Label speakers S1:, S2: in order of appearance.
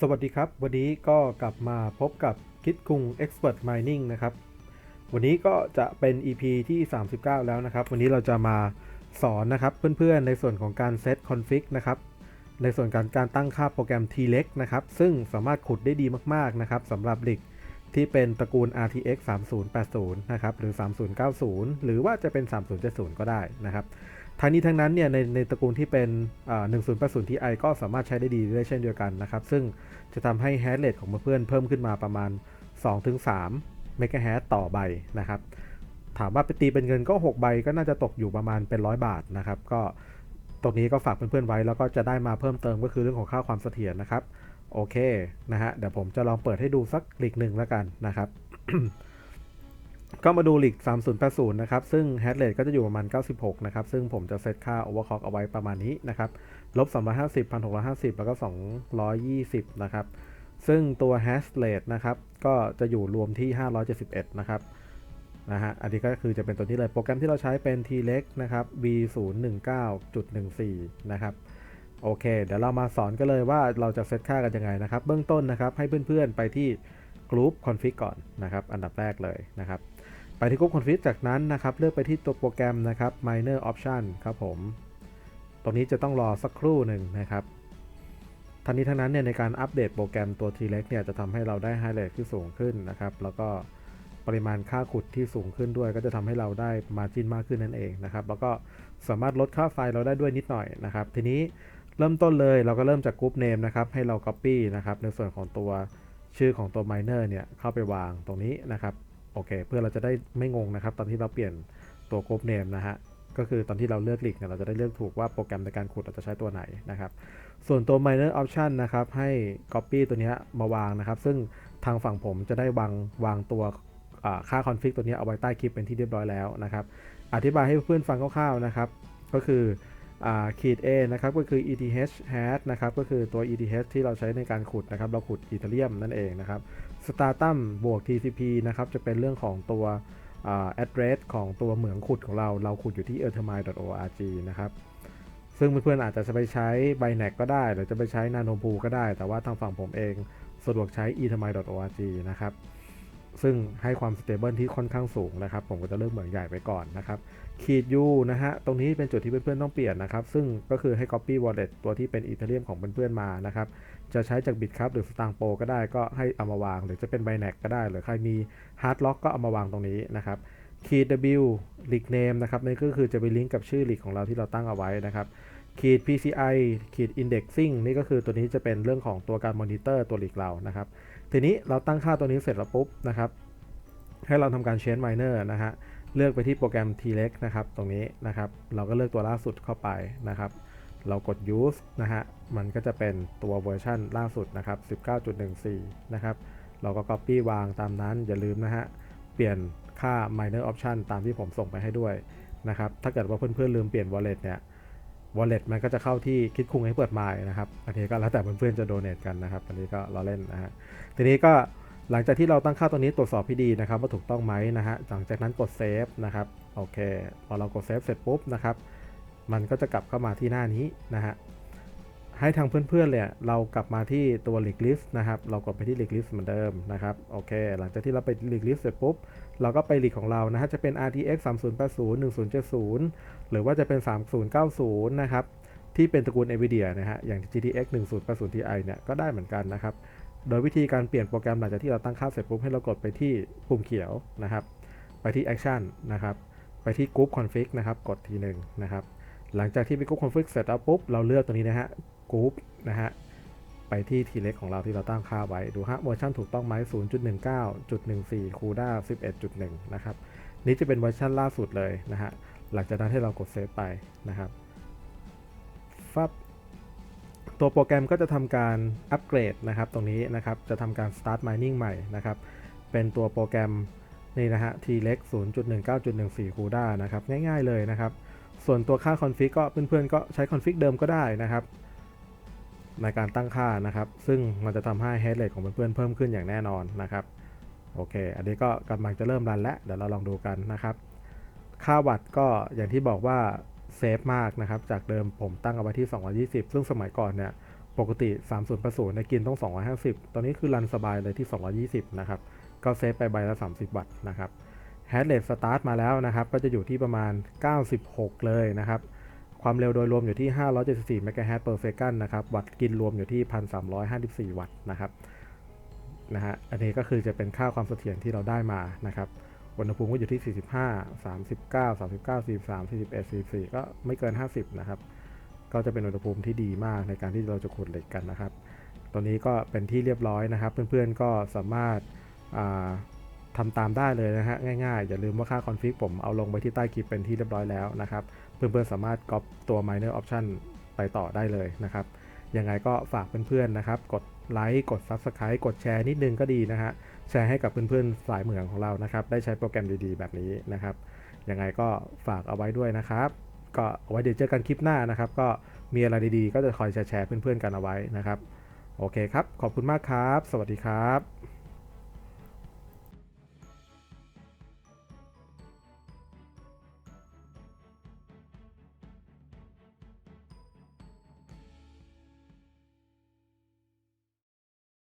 S1: สวัสดีครับ วันนี้ก็กลับมาพบกับคิดคุง Expert Mining นะครับ วันนี้ก็จะเป็น EP ที่ 39 แล้วนะครับ วันนี้เราจะมาสอนนะครับเพื่อนๆในส่วนของการเซตคอนฟิกนะครับ ในส่วนการการตั้งค่าโปรแกรม T-Lex นะครับ ซึ่งสามารถขุดได้ดีมากๆนะครับสำหรับลิกที่เป็นตระกูล RTX 3080 นะครับ หรือ 3090 หรือว่าจะเป็น 3070 ก็ได้นะครับ ทั้งนี้ทั้งนั้นเนี่ยในในตระกูลที่เป็นอ่า1080 Ti ก็สามารถใช้ได้ดีได้เช่นเดียวกันนะครับ ซึ่งจะทำให้แฮชเรทของเพื่อนเพิ่มขึ้นมาประมาณ 2-3เมกะแฮชต่อใบนะครับ ถามว่าไปตีเป็นเงินก็ 6 ใบก็น่าจะตกอยู่ประมาณเป็นร้อยบาทนะครับ ก็ตรงนี้ก็ฝากเพื่อนๆไว้แล้วก็จะได้มาเพิ่มเติมก็คือเรื่องของค่าความเสถียรนะครับ โอเคนะฮะเดี๋ยวผมจะลองเปิดให้ดูสักลีกหนึ่งแล้วกันนะครับ ก็มาดูหลีก3080 นะครับ ซึ่งแฮชเรทก็จะอยู่ประมาณ 96 นะครับ ซึ่งผมจะเซตค่า overclock เอาไว้ประมาณนี้นะครับ ลบ 350 1650 แล้วก็ 220 นะครับ ซึ่งตัว hash rate นะครับ ก็จะอยู่รวมที่ 571 นะครับ นะฮะ อันนี้ก็คือจะเป็นตัวนี้เลย โปรแกรมที่เราใช้เป็น T-Lex นะครับ V019.14 นะครับ โอเค เดี๋ยวเรามาสอนกันเลยว่าเราจะเซตค่ากันยังไงนะครับ เบื้องต้นนะครับ ให้เพื่อนๆไปที่ Group Config ก่อนนะครับ อันดับแรกเลยนะครับ ไปที่ Group Config จากนั้นนะครับ เลือกไปที่ตัวโปรแกรมนะครับ Minor Option ครับผม ตรงนี้จะต้องรอสักครู่หนึ่งนะครับทั้งนี้ทั้งนั้นเนี่ยในการอัปเดตโปรแกรมตัว T-Lex เนี่ยจะทำให้เราได้ไฮไลท์ที่สูงขึ้นนะครับ แล้วก็ปริมาณค่าขุดที่สูงขึ้นด้วย ก็จะทำให้เราได้มาจินมากขึ้นนั่นเองนะครับ แล้วก็สามารถลดค่าไฟเราได้ด้วยนิดหน่อยนะครับ ทีนี้เริ่มต้นเลยเราก็เริ่มจากกรุ๊ปเนมนะครับ ให้เรา Copy นะครับในส่วนของตัวชื่อของตัว Miner เนี่ยเข้าไปวางตรงนี้นะครับ โอเค เพื่อเราจะได้ไม่งงนะครับ ตอนที่เราเปลี่ยนตัวกรุ๊ปเนมนะฮะก็คือตอนที่เราเลือกลิกเนี่ยเราจะได้เลือกถูกว่าโปรแกรมในการขุดเราจะใช้ตัวไหนนะครับ ส่วนตัว minor option นะครับให้ copy ตัวนี้มาวางนะครับ ซึ่งทางฝั่งผมจะได้วางวางตัวอ่าค่า config ตัวนี้เอาไว้ใต้คลิปเป็นที่เรียบร้อยแล้วนะครับ อธิบายให้เพื่อนฟังคร่าวๆนะครับ ก็คือ ขีด A นะครับก็คือ ETH hash นะครับก็คือตัว ETH ที่เราใช้ในการขุดนะครับเราขุดอีเทเรียมนั่นเองนะครับ Stratum บวก TCP นะครับจะเป็นเรื่องของตัว address ของตัวเหมืองขุดของเรา เราขุดอยู่ที่ earthmine.org นะครับซึ่งเพื่อนๆอาจจะไปใช้ Binance ก็ได้ หรือจะไปใช้ Nanopool ก็ได้ แต่ว่าทางฝั่งผมเองสะดวกใช้ e t h m i n e org นะครับ ซึ่งให้ความ stable ที่ค่อนข้างสูงนะครับ ผมก็จะเลือกเหมืองใหญ่ไปก่อนนะครับขีด U นะฮะ ตรงนี้เป็นจุดที่เพื่อนๆต้องเปลี่ยนนะครับ ซึ่งก็คือให้ copy wallet ตัวที่เป็น Ethereum ของเพื่อนๆมานะครับ จะใช้จาก Bitcup หรือ Stang p o ก็ได้ก็ให้เอามาวาง หรือจะเป็น b i n a ก็ได้ หรือใครมี Hard Lock ก็เอามาวางตรงนี้นะครับขีด W leak name นะครับนี่ก็คือจะไปลิงก์กับชื่อ leak ของเราที่เราตั้งเอาไว้นะครับขีด PCI ขีด indexing นี่ก็คือตัวนี้จะเป็นเรื่องของตัวการ monitor ตัว leak เรานะครับ ทีนี้เราตั้งค่าตัวนี้เสร็จแล้วปุ๊บนะครับ ให้เราทำการ change miner นะฮะ เลือกไปที่โปรแกรม T-Lex นะครับ ตรงนี้นะครับ เราก็เลือกตัวล่าสุดเข้าไปนะครับ เรากด use นะฮะ มันก็จะเป็นตัวเวอร์ชันล่าสุดนะครับ 19.14 นะครับ เราก็ copy วางตามนั้น อย่าลืมนะฮะ เปลี่ยนค่า minor option ตามที่ผมส่งไปให้ด้วยนะครับ ถ้าเกิดว่าเพื่อนๆลืมเปลี่ยน wallet เนี่ย wallet มันก็จะเข้าที่คิดคุงให้เปิดไมล์นะครับ อันนี้ก็แล้วแต่เพื่อนๆจะ donate กันนะครับ อันนี้ก็เราเล่นนะฮะ ทีนี้ก็หลังจากที่เราตั้งค่าตัวนี้ตรวจสอบให้ดีนะครับว่าถูกต้องไหมนะฮะ หลังจากนั้นกดเซฟนะครับ โอเค พอเรากดเซฟเสร็จปุ๊บนะครับ มันก็จะกลับเข้ามาที่หน้านี้นะฮะ ให้ทางเพื่อนๆเนี่ยเรากลับมาที่ตัว link list นะครับ เรากดไปที่ link list เหมือนเดิมนะครับ โอเค หลังจากที่เราไป link list เสร็จปุ๊บ เราก็ไป link ของเรานะฮะจะเป็น RTX 3080 1070 หรือว่าจะเป็น 3090 นะครับ ที่เป็นตระกูล NVIDIA นะฮะอย่าง GTX 1080 Ti เนี่ยก็ได้เหมือนกันนะครับ โดยวิธีการเปลี่ยนโปรแกรมหลังจากที่เราตั้งค่าเสร็จปุ๊บให้เรากดไปที่ปุ่มเขียวนะครับ ไปที่ Action นะครับ ไปที่ Group Config นะครับกดทีหนึ่งนะครับหลังจากที่ไป Group Config เสร็จแล้วปุ๊บเราเลือกตัวนี้นะฮะ Group นะฮะ ไปที่ T-Lex ของเราที่เราตั้งค่าไว้ ดูฮะเวอร์ชันถูกต้องไหม0.19.14 CUDA 11.1 นะครับ นี่จะเป็นเวอร์ชันล่าสุดเลยนะฮะ หลังจากนั้นให้เรากดเซฟไปนะครับฟับตัวโปรแกรมก็จะทำการอัปเกรดนะครับ ตรงนี้นะครับ จะทำการ start mining ใหม่นะครับ เป็นตัวโปรแกรมนี่นะฮะ T-Lex 0.19.14 CUDA นะครับ ง่ายๆเลยนะครับ ส่วนตัวค่า config ก็เพื่อนๆก็ใช้ config เดิมก็ได้นะครับ ในการตั้งค่านะครับ ซึ่งมันจะทำให้ head rate ของเพื่อนๆเพิ่มขึ้นอย่างแน่นอนนะครับโอเค อันนี้ก็กำลังจะเริ่มรันแล้ว เดี๋ยวเราลองดูกันนะครับ ค่าวัตก็อย่างที่บอกว่าเซฟมากนะครับ จากเดิมผมตั้งเอาไว้ที่ 220 ซึ่งสมัยก่อนเนี่ย ปกติ 3080ในกินต้อง 250 ตอนนี้คือรันสบายเลยที่ 220 นะครับ ก็เซฟไปใบละ 30 วัตต์นะครับแฮชเรทสตาร์ทมาแล้วนะครับ ก็จะอยู่ที่ประมาณ 96 เลยนะครับ ความเร็วโดยรวมอยู่ที่ 574 เมกะเฮิรตซ์ per second นะครับ วัตต์กินรวมอยู่ที่ 1,354 วัตต์นะครับ นะฮะ อันนี้ก็คือจะเป็นค่าความเสถียรที่เราได้มานะครับอุณหภูมิก็อยู่ที่ 45 39 39 43 41 44 ก็ไม่เกิน 50 นะครับ ก็จะเป็นอุณหภูมิที่ดีมากในการที่เราจะขุดเหล็กกันนะครับ ตัวนี้ก็เป็นที่เรียบร้อยนะครับ เพื่อนๆ ก็สามารถอ่า ทำตามได้เลยนะฮะง่ายๆ อย่าลืมว่าค่าคอนฟิกผมเอาลงไปที่ใต้คลิปเป็นที่เรียบร้อยแล้วนะครับ เพื่อนๆสามารถก๊อปตัว minor option ไปต่อได้เลยนะครับ ยังไงก็ฝากเพื่อนๆนะครับ กดไลค์กด subscribe กดแชร์นิดนึงก็ดีนะฮะแชร์ให้กับเพื่อนๆสายเหมืองของเรานะครับ ได้ใช้โปรแกรมดีๆ แบบนี้นะครับ ยังไงก็ฝากเอาไว้ด้วยนะครับ ก็เอาไว้เดี๋ยวเจอกันคลิปหน้านะครับ ก็มีอะไรดีๆ ก็จะคอยแชร์เพื่อนๆกันเอาไว้นะครับ โอเคครับ ขอบคุณมากครับ สวัสดีครับ